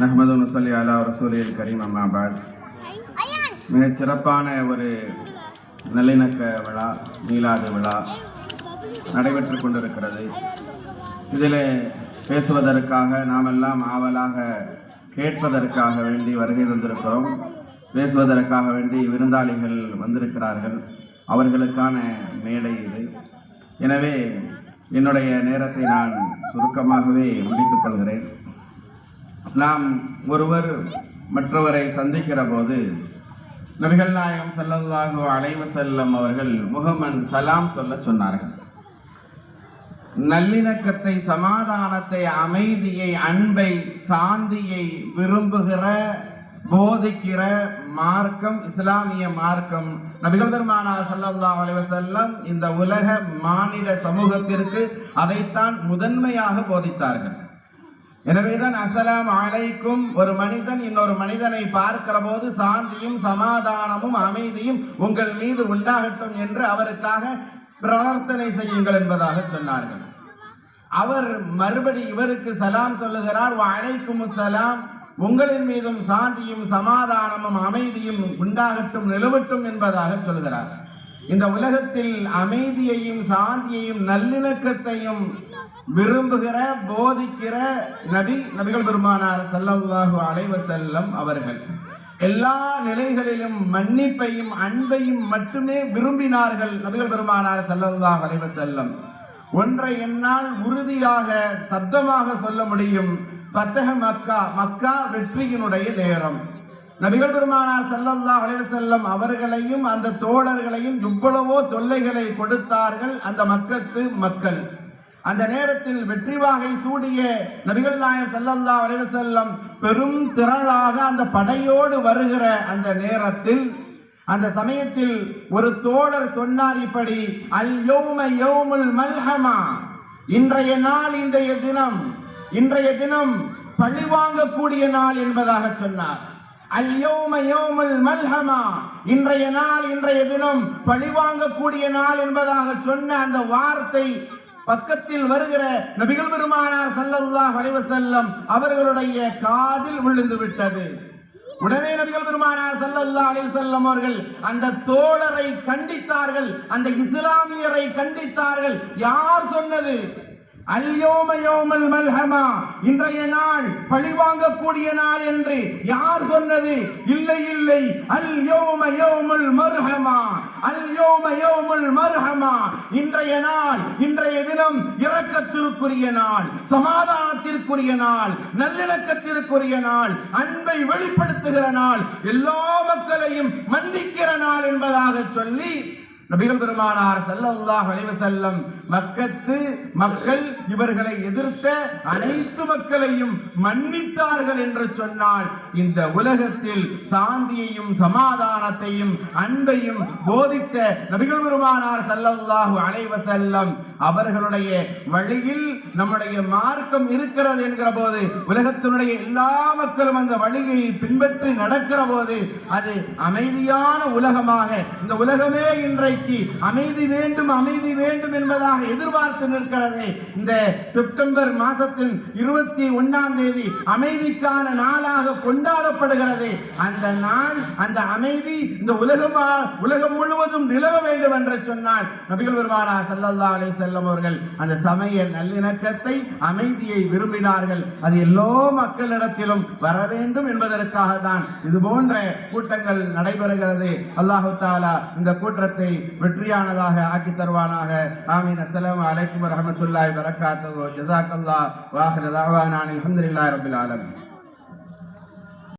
நஹமது நுசல்லி அலா ரசூலில் கரீம் அம்மாபாத் மிகச் சிறப்பான ஒரு நல்லிணக்க விழா மீலாது விழா நடைபெற்று கொண்டிருக்கிறது. இதில் பேசுவதற்காக நாமெல்லாம் ஆவலாக கேட்பதற்காக வேண்டி வருகை தந்திருக்கிறோம். பேசுவதற்காக வேண்டி விருந்தாளிகள் வந்திருக்கிறார்கள். அவர்களுக்கான மேடை இது. எனவே என்னுடைய நேரத்தை நான் சுருக்கமாகவே முடித்துக் கொள்கிறேன். நாம் ஒருவர் மற்றவரை சந்திக்கிற போது நபிகள் நாயகம் ஸல்லல்லாஹு அலைவ செல்லம் அவர்கள் முகமன் சலாம் சொல்ல சொன்னார்கள். நல்லிணக்கத்தை சமாதானத்தை அமைதியை அன்பை சாந்தியை விரும்புகிற போதிக்கிற மார்க்கம் இஸ்லாமிய மார்க்கம். நபிகள் பெருமானா சல்லா அலைஹி இந்த உலக மாநில சமூகத்திற்கு அதைத்தான் முதன்மையாக போதித்தார்கள். எனவேதான் அஸ்ஸலாமு அலைக்கும். ஒரு மனிதன் இன்னொரு மனிதனை பார்க்கிற போது சாந்தியும் சமாதானமும் அமைதியும் உங்கள் மீது உண்டாகட்டும் என்று அவருக்காக பிரார்த்தனை செய்யுங்கள் என்பதாக சொன்னார்கள். அவர் மறுபடி இவருக்கு சலாம் சொல்லுகிறார் அழைக்கும் சலாம். உங்களின் மீதும் சாந்தியும் சமாதானமும் அமைதியும் உண்டாகட்டும் நிலவட்டும் என்பதாக சொல்கிறார். இந்த உலகத்தில் அமைதியையும் சாந்தியையும் நல்லிணக்கத்தையும் விரும்புகிற போதிக்கிற நபி நபிகள் பெருமானார் ஸல்லல்லாஹு அலைவசல்லம் அவர்கள். எல்லா நிலைகளிலும் மன்னிப்பையும் அன்பையும் மட்டுமே விரும்பினார்கள் நபிகள் பெருமானார் ஸல்லல்லாஹு அலைவசல்லம் ஒன்றை என்னால் உறுதியாக சப்தமாக சொல்ல முடியும். பத்தக மக்கா மக்கா வெற்றியினுடைய நேரம். நபிகள் பெருமானார் ஸல்லல்லாஹு அலைஹி செல்லம் அவர்களையும் அந்த தோழர்களையும் எவ்வளவோ தொல்லைகளை கொடுத்தார்கள் அந்த மக்கத்து மக்கள். அந்த நேரத்தில் வெற்றி வாகை சூடிய நபிகள் நாயம் செல்லல்லா அலைஹி வஸல்லம் பெரும் திரளாக அந்த படையோடு வருகிற அந்த நேரத்தில் அந்த சமயத்தில் ஒரு தோழர் சொன்னார் இப்படி அல் யோம யோமுல் மல்ஹமா இன்றைய நாள் இன்றைய தினம் இன்றைய தினம் பழி வாங்கக்கூடிய நாள் என்பதாக சொன்னார். அல் யௌம மல்ஹமா இன்றைய நாள் இன்றைய தினம் பழிவாங்கக்கூடிய நாள் என்பதாக சொன்ன அந்த வார்த்தை பக்கத்தில் வருகிற நபிகள் பெருமானார் சல்லல்லா அலைஹி அவர்களுடைய காதில் விழுந்து விட்டது. உடனே நபிகள் பெருமானார் சல்லல்லா அலைஹி அவர்கள் அந்த தோழரை கண்டித்தார்கள் அந்த இஸ்லாமியரை கண்டித்தார்கள். யார் சொன்னது? அல்யோமயோமல் மல்ஹமா இன்றைய நாள் பழிவாங்கக்கூடிய நாள் என்று யார் சொன்னது? இல்லை இல்லை. அல்யோமயோமுல் மர்ஹமா அல்யோமயோமுல் மர்ஹமா. இன்றைய நாள் இன்றைய தினம் இரக்கத்திற்குரிய நாள் சமாதானத்திற்குரிய நாள் நல்லிணக்கத்திற்குரிய நாள் அன்பை வெளிப்படுத்துகிற நாள் எல்லா மக்களையும் மன்னிக்கிற நாள் என்பதாக சொல்லி நபிகள் பெருமானார் ஸல்லல்லாஹு செல்லம் மக்கத்து மக்கள் இவர்களை எதிர்த்த அனைத்து மக்களையும் மன்னித்தார்கள் என்று சொன்னால் இந்த உலகத்தில் சாந்தியையும் சமாதானத்தையும் அன்பையும் போதித்த நபிகள் பெருமானார் ஸல்லல்லாஹு அலைவ செல்லம் அவர்களுடைய வழியில் நம்முடைய மார்க்கம் இருக்கிறது என்கிற போது உலகத்தினுடைய எல்லா மக்களும் அந்த வழியை பின்பற்றி நடக்கிற போது அது அமைதியான உலகமாக இந்த உலகமே இன்றைக்கு அமைதி வேண்டும் அமைதி வேண்டும் என்பதாக எதிர்பார்த்து நிற்கிறது. இந்த செப்டம்பர் மாதத்தின் இருபத்தி ஒன்னாம் தேதி அமைதிக்கான நாளாக கொண்டாடப்படுகிறது. அந்த நாள் அந்த அமைதி இந்த உலகம் உலகம் முழுவதும் நிலவ வேண்டும் என்று சொன்னால் நபிகள் பெருமானா ஸல்லல்லாஹு அலி செல்லம் அவர்கள் அந்த சமய நல்லிணக்கத்தை அமைதியை விரும்பினார்கள். அது எல்லோ மக்களிடத்திலும் வர வேண்டும் என்பதற்காக தான் இது போன்ற கூட்டங்கள் நடைபெறுகிறது. அல்லாஹு தாலா இந்த கூட்டத்தை வெற்றியானதாக ஆக்கி தருவானாக ஆமீன் அஸ்ஸலாமு அலைக்கும் வரஹ்மத்துல்லாஹி வரகாத்துஹு ஜஸாக்கல்லாஹ் வாஹிர தஅவானா அல்ஹம்துலில்லாஹி ரப்பில் ஆலமீன்